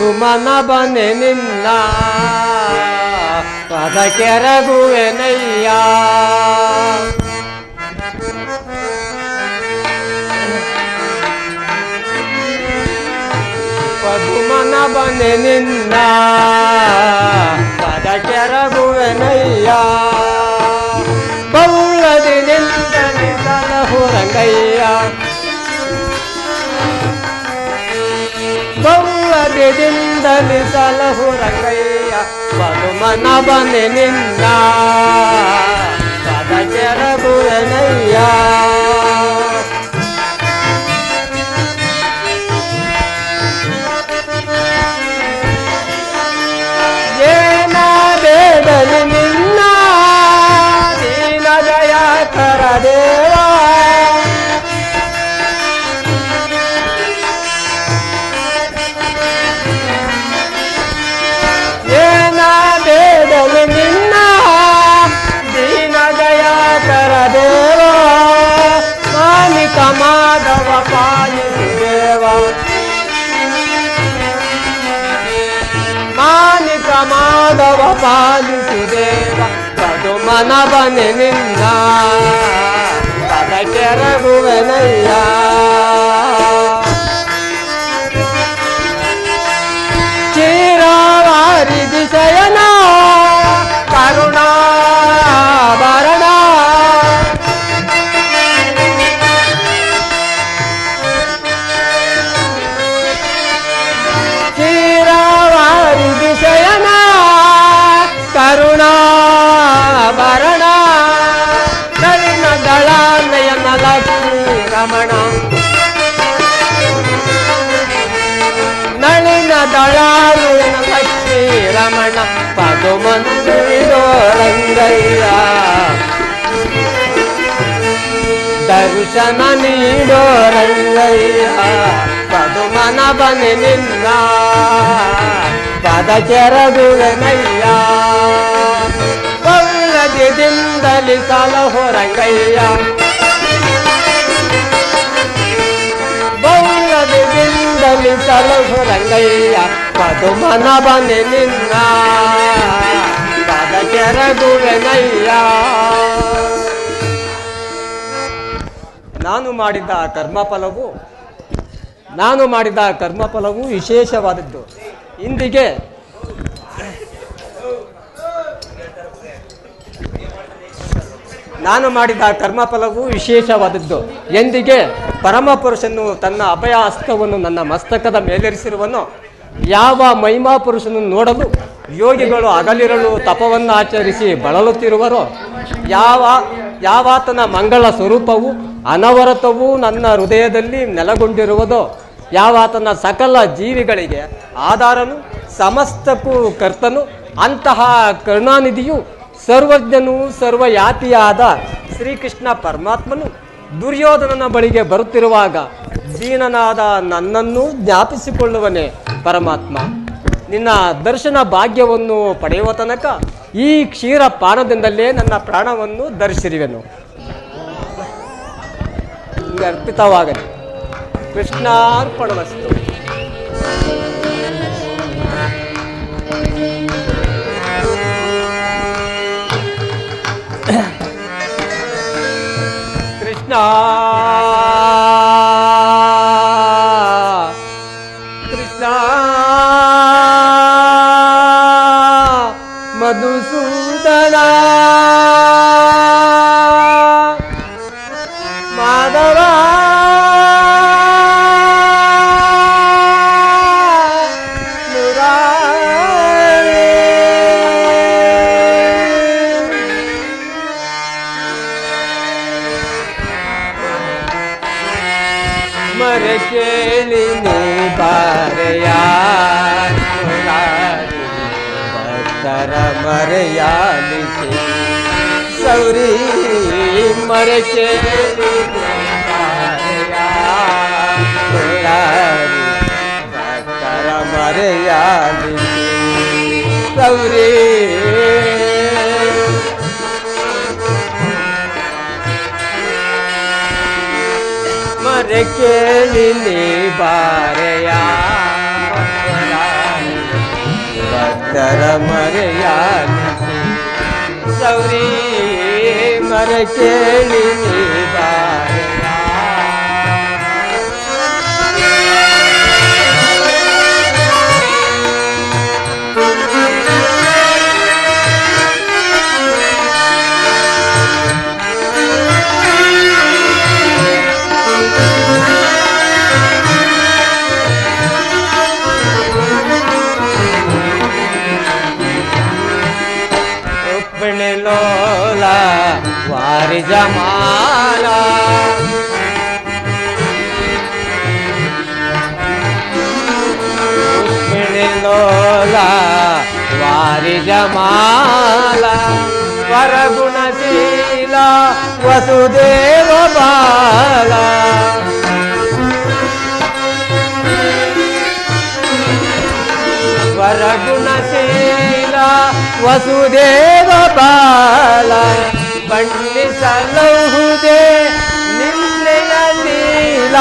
ಮಧುಮನ ಬನೆ ನಿನ್ನ ಪದ ಕೆರಗುವೆನಯ್ಯ ಪದುಮನ ಬನೆ ನಿನ್ನ ಪದ ಕೆರಗುವೆನಯ್ಯ ఎదిందని సలహు రంగయ్య పలుమనబని నిందా పద చెరబురనయ్యా ಮಾಧವ ಪಾಲಿಸಿ ದೇವ ಅದು ಮನವನೆ ನಿನ್ನ ಪದ ಕೆರಗುವೆನಯ್ಯ ಚೀರಾವಾರಿ ದಿಶಯನ తోడందయ్యా దర్శన నీడోరంగయ్యా పదుమన బని నిన్న. పదచెరదునయ్యా పొల్లది దిందలి సలహో రంగయ్యా పొల్లది దిందలి సలహో రంగయ్యా పదుమన బని నిన్న. ನಾನು ಮಾಡಿದ ಕರ್ಮಫಲವು, ನಾನು ಮಾಡಿದ ಕರ್ಮಫಲವು ವಿಶೇಷವಾದದ್ದು. ಇಂದಿಗೆ ನಾನು ಮಾಡಿದ ಕರ್ಮಫಲವು ವಿಶೇಷವಾದದ್ದು. ಎಂದಿಗೆ ಪರಮಪುರುಷನು ತನ್ನ ಅಭಯ ಹಸ್ತವನ್ನು ನನ್ನ ಮಸ್ತಕದ ಮೇಲೆರಿಸಿರುವನು ಯಾವ ಮಹಿಮಾ ಪುರುಷನನ್ನು ನೋಡಲು ಯೋಗಿಗಳು ಅಗಲಿರಲು ತಪವನ್ನು ಆಚರಿಸಿ ಬಳಲುತ್ತಿರುವರೋ, ಯಾವ, ಯಾವಾತನ ಮಂಗಳ ಸ್ವರೂಪವು ಅನವರತವೂ ನನ್ನ ಹೃದಯದಲ್ಲಿ ನೆಲೆಗೊಂಡಿರುವುದೋ, ಯಾವಾತನ ಸಕಲ ಜೀವಿಗಳಿಗೆ ಆಧಾರನು, ಸಮಸ್ತಕ್ಕೂ ಕರ್ತನು, ಅಂತಹ ಕರುಣಾನಿಧಿಯು ಸರ್ವಜ್ಞನು ಸರ್ವಯಾತಿಯಾದ ಶ್ರೀಕೃಷ್ಣ ಪರಮಾತ್ಮನು ದುರ್ಯೋಧನನ ಬಳಿಗೆ ಬರುತ್ತಿರುವಾಗ ದೀನನಾದ ನನ್ನನ್ನು ಜ್ಞಾಪಿಸಿಕೊಳ್ಳುವನೇ. ಪರಮಾತ್ಮ, ನಿನ್ನ ದರ್ಶನ ಭಾಗ್ಯವನ್ನು ಪಡೆಯುವ ತನಕ ಈ ಕ್ಷೀರ ಪಾನದಿಂದಲೇ ನನ್ನ ಪ್ರಾಣವನ್ನು ನಿಮಗೆ ಅರ್ಪಿತವಾಗಲಿ. ಕೃಷ್ಣಾರ್ಪಣವಸ್ತು ಕೃಷ್ಣ ಕೃಷ್ಣ અમર કેલીને પારયાર ભક્તર મરયાલ છે. સૌરી મર કેલીને ભક્તર મરયાલ સૌરી ಕೇಳಿಲಿ ಬಾರೆಯ ಭಕ್ತರ ಮರೆಯ ಸೌರಿ ಮರ ಕೇಳಿಲಿ జమాలా వారి జమాల. వరగుణశీల వసుదేవ బాల. వరగుణశీల వసుదేవ బాల. ಬಣ್ಣಿಸಲಹುದೇ ನಿನ್ನೆಯ ಲೀಲ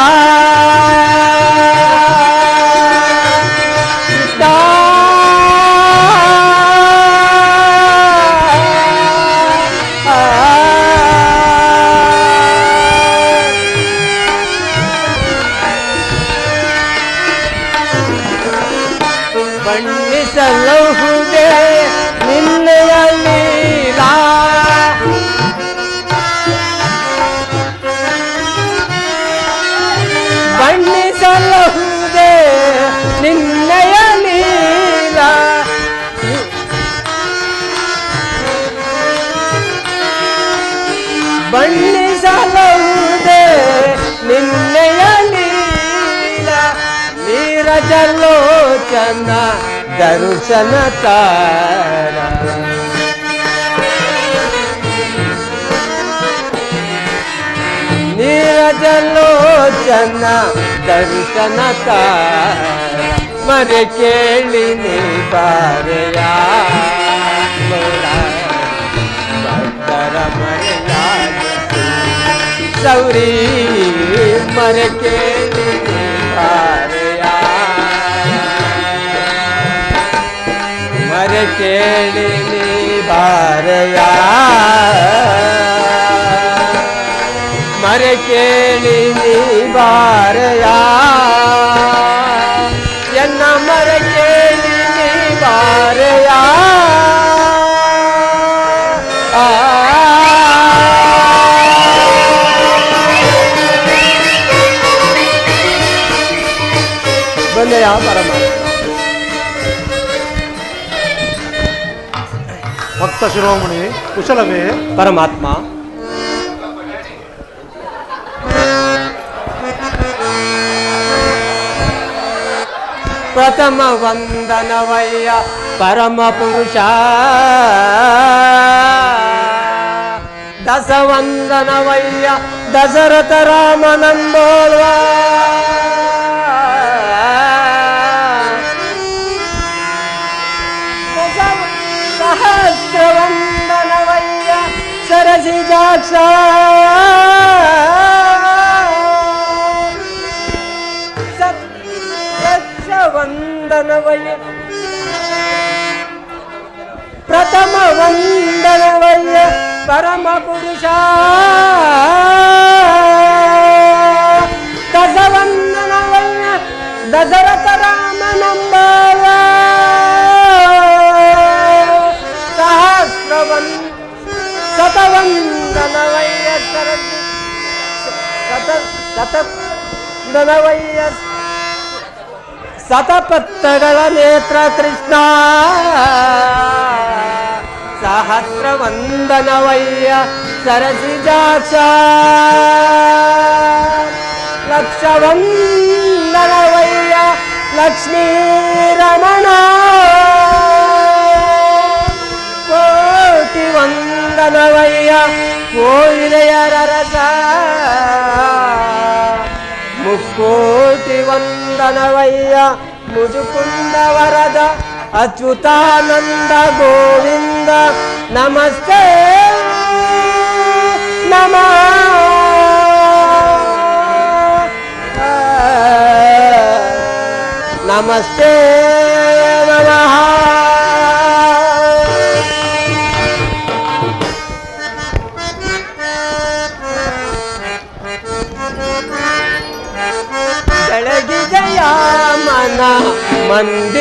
सारा नीरजलोचना दर्शन तारा मर केलिनी बारया। भक्तर मर गौरी मर के ी भारया मरे केळी भारया సప్త శిరోముని కుశలమే. పరమాత్మ. ప్రథమ వందనవయ్య పరమ పురుష. దశ వందనవయ్య దశరథ రామనందోల్వా. కటాక్ష వందనవయ ప్రథమ వందనవయ పరమ పురుష దశ వందనవయ దశరథ శతవందన వైఎస్ఆర్ శత శతవందన వైఎస్ శతపత్తగల నేత్ర కృష్ణ. సహస్రవందన వయ్య సరసిజాక్ష. లక్షవందన వయ్య లక్ష్మీరమణ. కోటి వంద வானவையா கோயிலையரசா முக்கோட்டி வந்தனவையா முதுகுண்ட வரத அச்சுதானந்த கோவிந்த நமஸ்தே நம நமஸ்தே One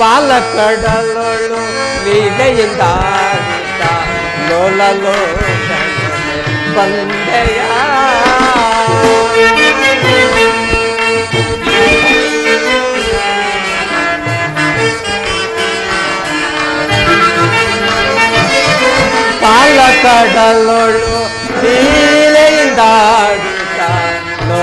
பாலக்கடலோளும் லீலையும் தாடிலோ பந்தையா பாலக்கடலோளும் லீலையும் தாடிலோ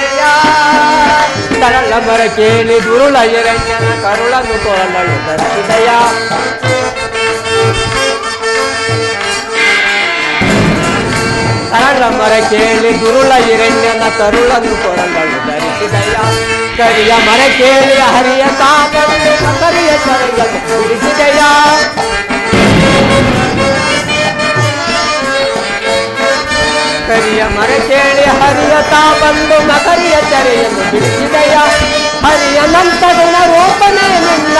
ತರಳ ಮರ ಕೇಳಿ ದುರುಳ ಎರಣ್ಯನ ಕರುಳನ್ನು ಕೊರಳಲು ಧರಿಸಿದೆಯ ಸರಳ ಮರ ಕೇಳಿ ದುರುಳ ಹಿರಣ್ಯನ ಕರುಳನ್ನು ಕೊರಳಲು ಧರಿಸಿದಯ ಕರಿಯ ಮರ ಕೇಳಿ ಹರಿಯ ತಾಪನ್ನು ಕರಿಯ ಕರುಳನ್ನು ಬಿಡಿಸಿದಯ ಕರಿಯ ಮರ ಕೇಳಿ ಹರಿಯ ತಾಪಂದು ಮಕರಿಯ ಚರೆಯನ್ನು ಬಿಡಿಸಿದಯ ಹರಿಯ ನಂತ ಗುಣ ರೂಪನೇ ನಿನ್ನ.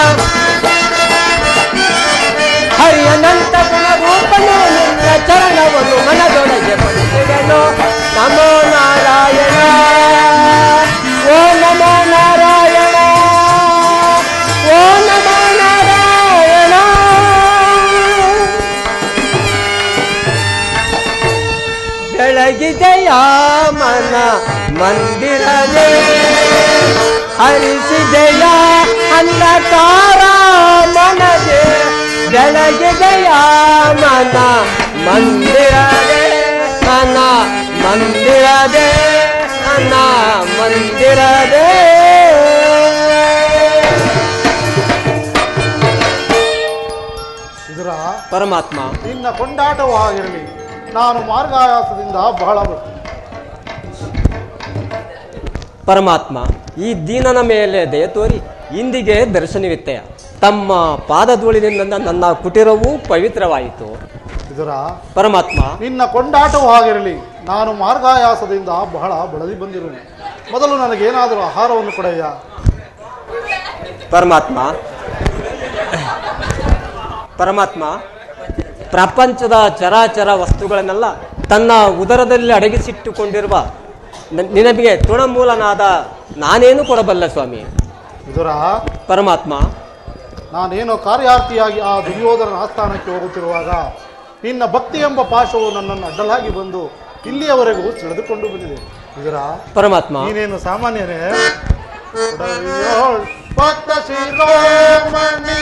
ಹರಿಯ ನಂತ ಗುಣ ರೂಪನೇ ನಿನ್ನ. ಚರಣವನ್ನು ಮನದೊಳಗೆ ಪಡಿಸಿದನು ನಮೋ ನಾರಾಯಣ. ಓ ನಮೋ ಮನ ಮಂದಿರಲೇ ಹರಿಸಿದೆಯ ಅಂಧಕಾರ ಮನಗೆ ಬೆಳಗಿದೆಯ ಮನ ಮಂದಿರದೆ ಮನ ಮಂದಿರದೆ ಮನ ಮಂದಿರದೆ ಪರಮಾತ್ಮ. ನಿನ್ನ ಕೊಂಡಾಟವಾಗಿರಲಿ ನಾನು ಮಾರ್ಗಾಯಾಸದಿಂದ ಬಹಳ ಪರಮಾತ್ಮ ಈ ದೀನನ ಮೇಲೆ ದಯ ತೋರಿ ಇಂದಿಗೆ ದರ್ಶನವಿತ್ತೆಯ. ತಮ್ಮ ಪಾದಧೂಳಿನಿಂದ ನನ್ನ ಕುಟೀರವೂ ಪವಿತ್ರವಾಯಿತು. ಇದರ ಪರಮಾತ್ಮ ನಿನ್ನ ಕೊಂಡಾಟವಾಗಿರಲಿ ನಾನು ಮಾರ್ಗಾಯಾಸದಿಂದ ಬಹಳ ಬಳಲಿ ಬಂದಿರುವೆ. ಮೊದಲು ನನಗೇನಾದರೂ ಆಹಾರವನ್ನು ಕೊಡಯ್ಯ. ಪರಮಾತ್ಮ ಪರಮಾತ್ಮ ಪ್ರಪಂಚದ ಚರಾಚರ ವಸ್ತುಗಳನ್ನೆಲ್ಲ ತನ್ನ ಉದರದಲ್ಲಿ ಅಡಗಿಸಿಟ್ಟುಕೊಂಡಿರುವ ನಿನಗೆ ತೃಣಮೂಲನಾದ ನಾನೇನು ಕೊಡಬಲ್ಲ ಸ್ವಾಮಿ? ಇದರ ಪರಮಾತ್ಮ. ನಾನೇನೋ ಕಾರ್ಯಾರ್ಥಿಯಾಗಿ ಆ ದುರ್ಯೋಧನ ಆಸ್ಥಾನಕ್ಕೆ ಹೋಗುತ್ತಿರುವಾಗ ನಿನ್ನ ಭಕ್ತಿ ಎಂಬ ಪಾಶವು ನನ್ನನ್ನು ಅಡ್ಡಲಾಗಿ ಬಂದು ಇಲ್ಲಿಯವರೆಗೂ ಸೆಳೆದುಕೊಂಡು ಬಂದಿದೆ. ಇದರ ಪರಮಾತ್ಮ. ನೀನೇನು ಸಾಮಾನ್ಯರೇ ಭಕ್ತ ಶಿರೋಮಣಿ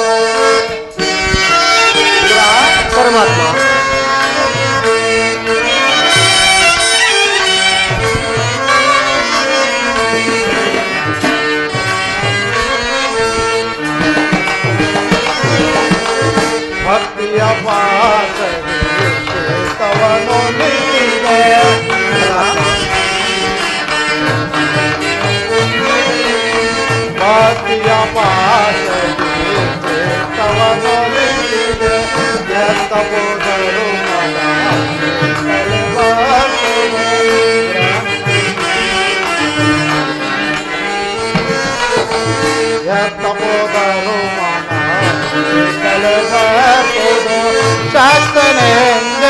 why. રે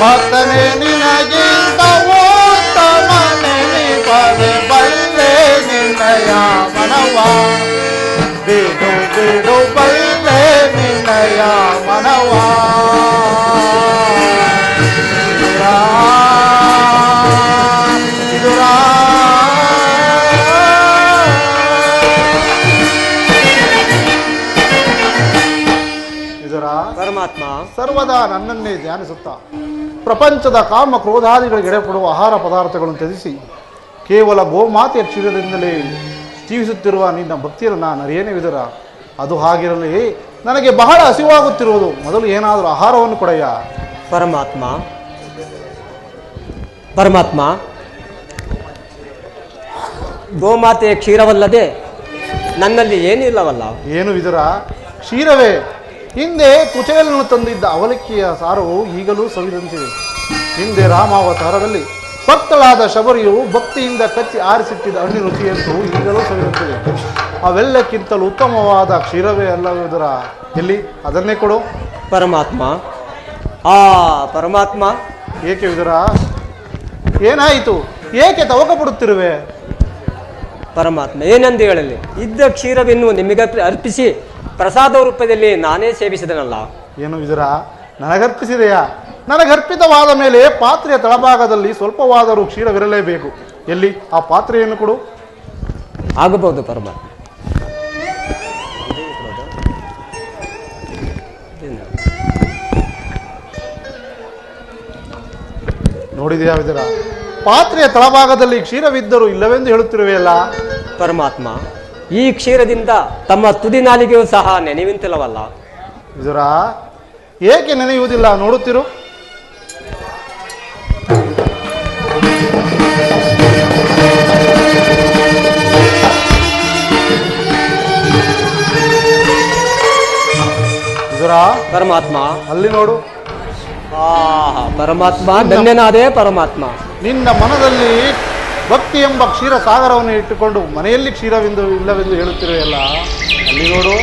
ಭಕ್ತನೇ ನಿನಗಿಂತ ಉತ್ತಮನೆನಿಪದೆ ಬಲ್ಲೆ ನಿನ್ನಯ ಮನವ ಬಿಡು ಬಿಡು ಬಲ್ಲೆ ನಿನ್ನಯ ಮನವ ಪರಮಾತ್ಮ. ಸರ್ವದಾ ನನ್ನನ್ನೇ ಧ್ಯಾನಿಸುತ್ತಾ. ಪ್ರಪಂಚದ ಕಾಮ ಕ್ರೋಧಾದಿಗಳಿಗೆ ಎಡೆಪಡುವ ಆಹಾರ ಪದಾರ್ಥಗಳನ್ನು ತ್ಯಜಿಸಿ ಕೇವಲ ಗೋಮಾತೆಯ ಕ್ಷೀರದಿಂದಲೇ ಜೀವಿಸುತ್ತಿರುವ ನಿನ್ನ ಭಕ್ತಿಯನ್ನು ನಾನು ಅರಿಯೇನೇ ವಿದುರ. ಅದು ಹಾಗಿರಲಿ ನನಗೆ ಬಹಳ ಹಸಿವಾಗುತ್ತಿರುವುದು. ಮೊದಲು ಏನಾದರೂ ಆಹಾರವನ್ನು ಕೊಡೆಯ ಪರಮಾತ್ಮ ಪರಮಾತ್ಮ ಗೋಮಾತೆಯ ಕ್ಷೀರವಲ್ಲದೆ ನನ್ನಲ್ಲಿ ಏನಿಲ್ಲವಲ್ಲ? ಏನು ವಿದುರ? ಕ್ಷೀರವೇ. ಹಿಂದೆ ಕುಚೇಲನ್ನು ತಂದಿದ್ದ ಅವಲಕ್ಕಿಯ ಸಾರವು ಈಗಲೂ ಸವಿದಂತಿದೆ. ಹಿಂದೆ ರಾಮಾವತಾರದಲ್ಲಿ ಭಕ್ತಳಾದ ಶಬರಿಯು ಭಕ್ತಿಯಿಂದ ಕಚ್ಚಿ ಆರಿಸಿಟ್ಟಿದ್ದ ಹಣ್ಣಿನ ರುಚಿಯಂತೂ ಈಗಲೂ ಸವಿದಂತಿದೆ. ಅವೆಲ್ಲಕ್ಕಿಂತಲೂ ಉತ್ತಮವಾದ ಕ್ಷೀರವೇ ಅಲ್ಲವುದರ ಎಲ್ಲಿ? ಅದನ್ನೇ ಕೊಡು. ಪರಮಾತ್ಮ. ಆ ಪರಮಾತ್ಮ. ಏಕೆ ವಿದುರ? ಏನಾಯಿತು? ಏಕೆ ತವಕ ಪಡುತ್ತಿರುವೆ ಪರಮಾತ್ಮ ಏನೆಂದು ಹೇಳಲಿ? ಇದ್ದ ಕ್ಷೀರವನ್ನು ನಿಮಗೆ ಅರ್ಪಿಸಿ ಪ್ರಸಾದ ರೂಪದಲ್ಲಿ ನಾನೇ ಸೇವಿಸಿದನಲ್ಲ. ಏನು ವಿದುರ? ನನಗರ್ಪಿಸಿದೆಯಾ? ನನಗರ್ಪಿತವಾದ ಮೇಲೆ ಪಾತ್ರೆಯ ತಳಭಾಗದಲ್ಲಿ ಸ್ವಲ್ಪವಾದರೂ ಕ್ಷೀರವಿರಲೇಬೇಕು. ಎಲ್ಲಿ? ಆ ಪಾತ್ರೆಯನ್ನು ಕೊಡು. ಆಗಬಹುದು ಪರಮ. ನೋಡಿದೆಯಾ ವಿದುರ? ಪಾತ್ರೆಯ ತಳಭಾಗದಲ್ಲಿ ಕ್ಷೀರವಿದ್ದರೂ ಇಲ್ಲವೆಂದು ಹೇಳುತ್ತಿರುವೆಯಲ್ಲ? ಪರಮಾತ್ಮ ಈ ಕ್ಷೀರದಿಂದ ತಮ್ಮ ತುದಿ ನಾಲಿಗೆಯೂ ಸಹ ನೆನೆಯುವಂತಿಲ್ಲವಲ್ಲ? ವಿದುರ ಏಕೆ ನೆನೆಯುವುದಿಲ್ಲ? ನೋಡುತ್ತಿರು. ವಿದುರ ಪರಮಾತ್ಮ. ಅಲ್ಲಿ ನೋಡು. ಆ ಪರಮಾತ್ಮ ಧನ್ಯನಾದೇ ಪರಮಾತ್ಮ. ನಿನ್ನ ಮನದಲ್ಲಿ ಭಕ್ತಿ ಎಂಬ ಕ್ಷೀರ ಸಾಗರವನ್ನು ಇಟ್ಟುಕೊಂಡು ಮನೆಯಲ್ಲಿ ಕ್ಷೀರವೆಂದು ಇಲ್ಲವೆಂದು ಹೇಳುತ್ತಿರುವೆಯಲ್ಲ ಅಲ್ಲಿ ನೋಡು.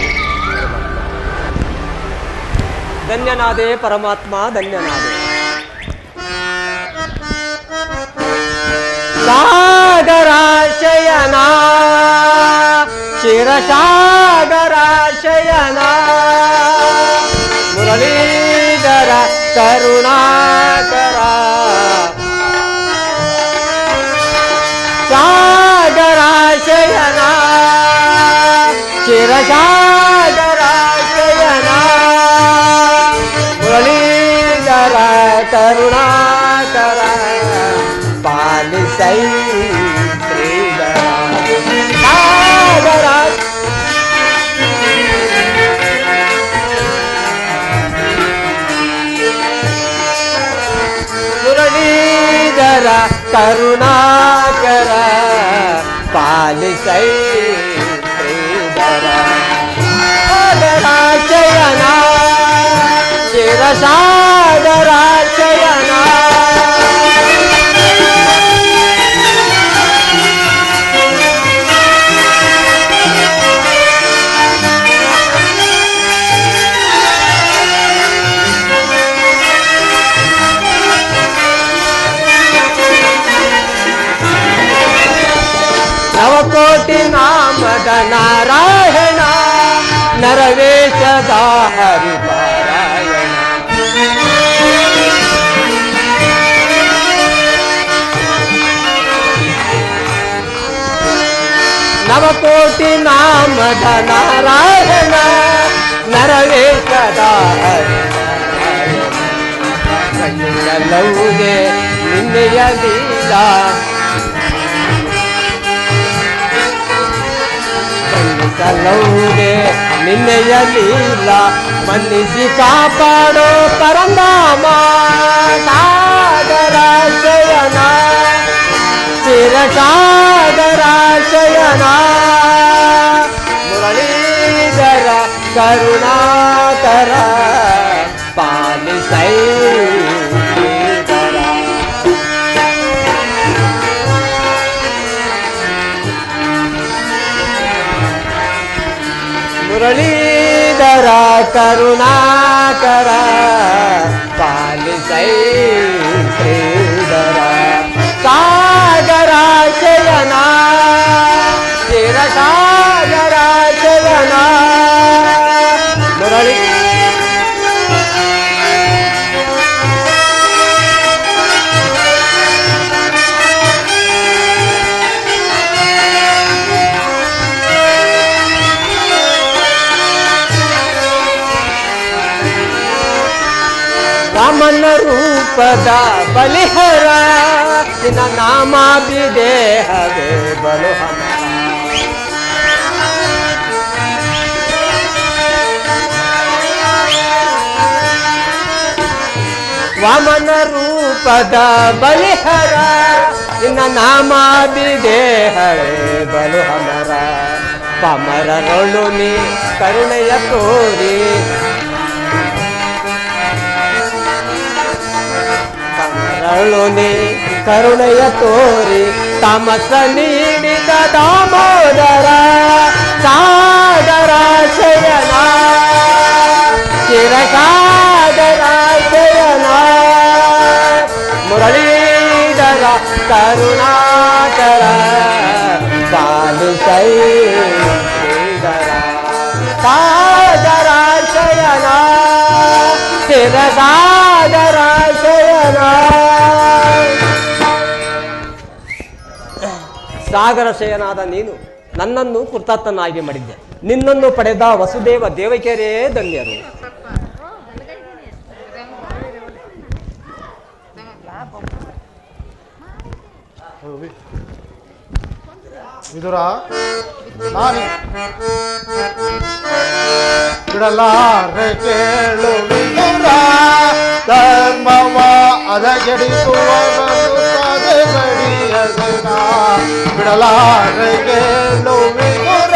ಧನ್ಯನಾದೇ ಪರಮಾತ್ಮ, ಧನ್ಯನಾದೇ. ಸಾಗರಾಶಯನ ಶಿರಸಾಗರಾಶಯನ ಮುರಳೀಧರ ಕರುಣಾಕರ क्षीरसागराशयना मुरलीधरा करुणाकरा पालिसै मुरलीधरा करुणाकरा पालिसै चनासा शिरसादरा ನವಕೋಟಿ ನಾಮದ ನಾರಾಯಣ ನರವೇಶದ ಕಣ್ಣಲ್ಲವುದೇ ನಿನ್ನೆಯ ಲೀಲ. ಕಲ್ಲೌದೆ ನಿನ್ನೆಯ ಲೀಲ ಮನ್ನಿಸಿ ಕಾಪಾಡೋ ಪರಂದಾಮ క్షీరసాగరాశయనా మురళీధర కరుణాకర పాలిసై మురళీధర కరుణాకరా. ರೂಪದ ಬಲಿಹರ ನಿನ್ನ ನಾಮ ಬಿದೇಹವೇ ಬಲು ಹಮರ ವಾಮನ ರೂಪದ ಬಲಿಹರ ನಿನ್ನ ನಾಮ ಬಿದೇಹವೇ ಬಲು ಹಮರ ಪಮರರೊಳು ನೀ ಕರುಣೆಯ ತೋರಿ కరుణలోని కరుణయ తోరి తమస నీడిద దామోదర సాదరాశయన చిరకాదరాశయన మురళీధర కరుణాకర పాలు సై ಸಾಗರ ಶಯನಾದ ನೀನು ನನ್ನನ್ನು ಕೃತಾರ್ಥನಾಗಿ ಮಾಡಿದ್ದೆ. ನಿನ್ನನ್ನು ಪಡೆದ ವಸುದೇವ ದೇವಕೆರೆಯೇ ಧನ್ಯರು. ಕೇಳು ಧರ್ಮವ ಬಿಡಲಾರೆ ಕೇಳು ವಿದುರ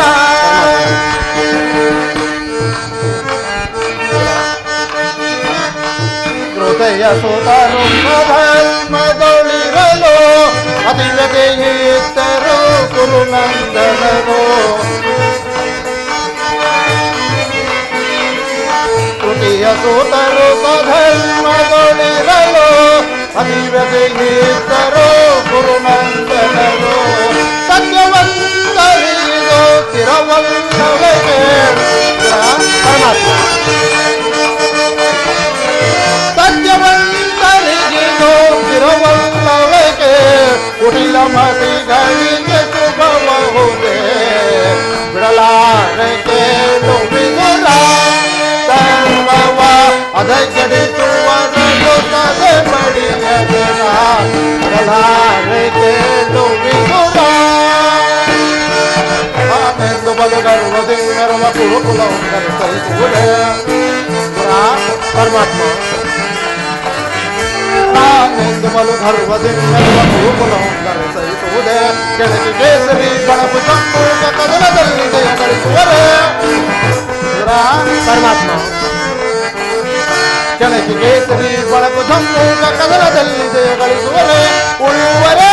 ಹೃದಯ ಸುತರು ಧರ್ಮದೊಳಿರಲು ಅತಿಲಗೆ ಇತ್ತರು ಗುರುನಂದನರು ತೃತೀಯ ಸೂತರು ಧರ್ಮದೊಳಿರಲು ಅತಿಲಗೆ ಇತ್ತರು ಗುರುನಂದನರು ಸತ್ಯವಂತರಿದು ಸ್ಥಿರವಲ್ಲವೇ ಪರಮಾತ್ಮ ಸತ್ಯವಂತರಿಗಿದು ಸ್ಥಿರವಲ್ಲವೇ ಕುಟಿಲ ಮತಿಗಳಿಗೆ ಶುಭಬಹುದೇ ಗರ್ವದಿಂಗರ್ವ ಕುರುಕುಲವನ್ನು ಸಹಿಸುವುದೇ ಪರಮಾತ್ಮ ನಾನೆಂದು ಬಲು ಗರ್ವದಿಂದ ಕುರುಕುಲವನ್ನು ಸಹಿಸುವುದೇ ಕೆಳಗೆ ಕೇಸರಿ ಗಣಪು ಸಂಪೂರ್ಣ ಕದನದಲ್ಲಿ ಜಯ ಗಳಿಸುವರೇ ಪರಮಾತ್ಮ ಕೆಳಗೆ ಕೇಸರಿ ಬಳಕು ಸಂಪೂರ್ಣ ಕದನದಲ್ಲಿ ಜಯ ಗಳಿಸುವರೇ ಉಳುವರೇ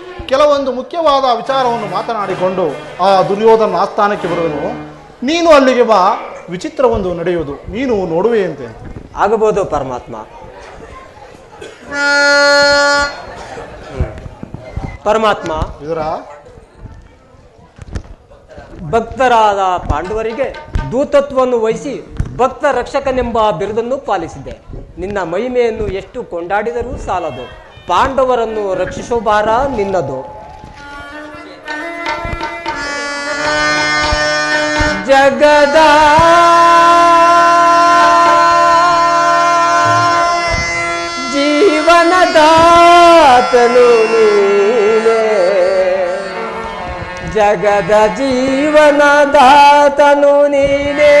ಕೆಲವೊಂದು ಮುಖ್ಯವಾದ ವಿಚಾರವನ್ನು ಮಾತನಾಡಿಕೊಂಡು ಆ ದುರ್ಯೋಧನ ಆಸ್ಥಾನಕ್ಕೆ ಬರುವನು. ನೀನು ಅಲ್ಲಿಗೆ ಬಾ ವಿಚಿತ್ರವೊಂದು ನಡೆಯುವುದು. ನೀನು ನೋಡುವೆಯಂತೆ ಆಗಬಹುದು ಪರಮಾತ್ಮ. ಪರಮಾತ್ಮ ಇದರ ಭಕ್ತರಾದ ಪಾಂಡವರಿಗೆ ದೂತತ್ವವನ್ನು ವಹಿಸಿ ಭಕ್ತ ರಕ್ಷಕನೆಂಬ ಬಿರುದನ್ನು ಪಾಲಿಸಿದೆ. ನಿನ್ನ ಮಹಿಮೆಯನ್ನು ಎಷ್ಟು ಕೊಂಡಾಡಿದರೂ ಸಾಲದು. ಪಾಂಡವರನ್ನು ರಕ್ಷಿಸೋ ಭಾರ ನಿನ್ನದು. ಜಗದ ಜೀವನದಾತನು ನೀನೇ. ಜಗದ ಜೀವನದಾತನು ನೀನೇ.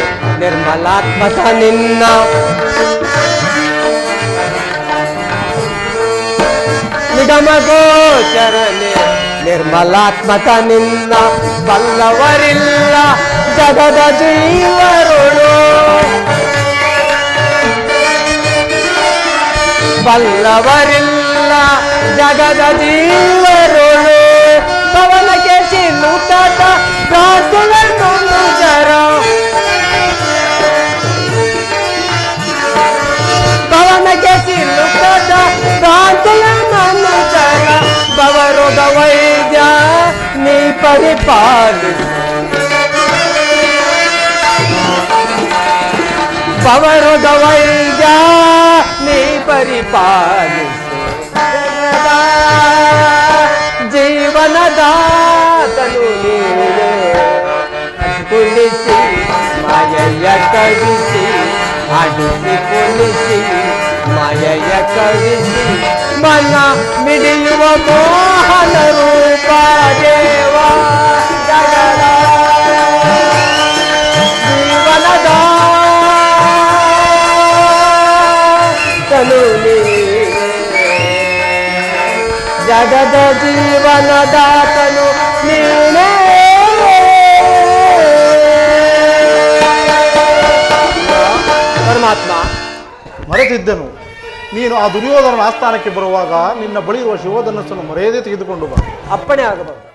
ನಿರ್ಮಲಾತ್ಮಕ ನಿನ್ನ. ನಿಗಮಗೋಚರನೆ ನಿರ್ಮಲಾತ್ಮಕ ನಿನ್ನ. ಬಲ್ಲವರಿಲ್ಲ ಜಗದ ಜೀವರುಳು. ಬಲ್ಲವರಿಲ್ಲ ಜಗದ ಜೀವರುಳು దయ మమతయ భవరుద వైద్య నీ పరిపాలి. భవరుద వైద్య నీ పరిపాలి. జీవనదాతను నీవే. పులిసి మాయ కలిసి అడిసి పులిసి ಕುಣಿಸಿ ಮಾಯಯ್ಯ ಕವಿಸಿ ಮನ ಮಿಡಿಯುವ ಮೋಹನ ರೂಪ ದೇವ ಜಗದ ಜೀವನದ ತನು ಜಗದ ಜೀವನದಾತನು ನೀನೇ ಪರಮಾತ್ಮ ಮರೆತಿದ್ದನು. ನೀನು ಆ ದುರ್ಯೋಧನ ಆಸ್ಥಾನಕ್ಕೆ ಬರುವಾಗ ನಿನ್ನ ಬಳಿ ಇರುವ ಶಿವಧನಸ್ಸನ್ನು ಮರೆಯದೇ ತೆಗೆದುಕೊಂಡು ಬಾ. ಅಪ್ಪಣೆ ಆಗಬಹುದು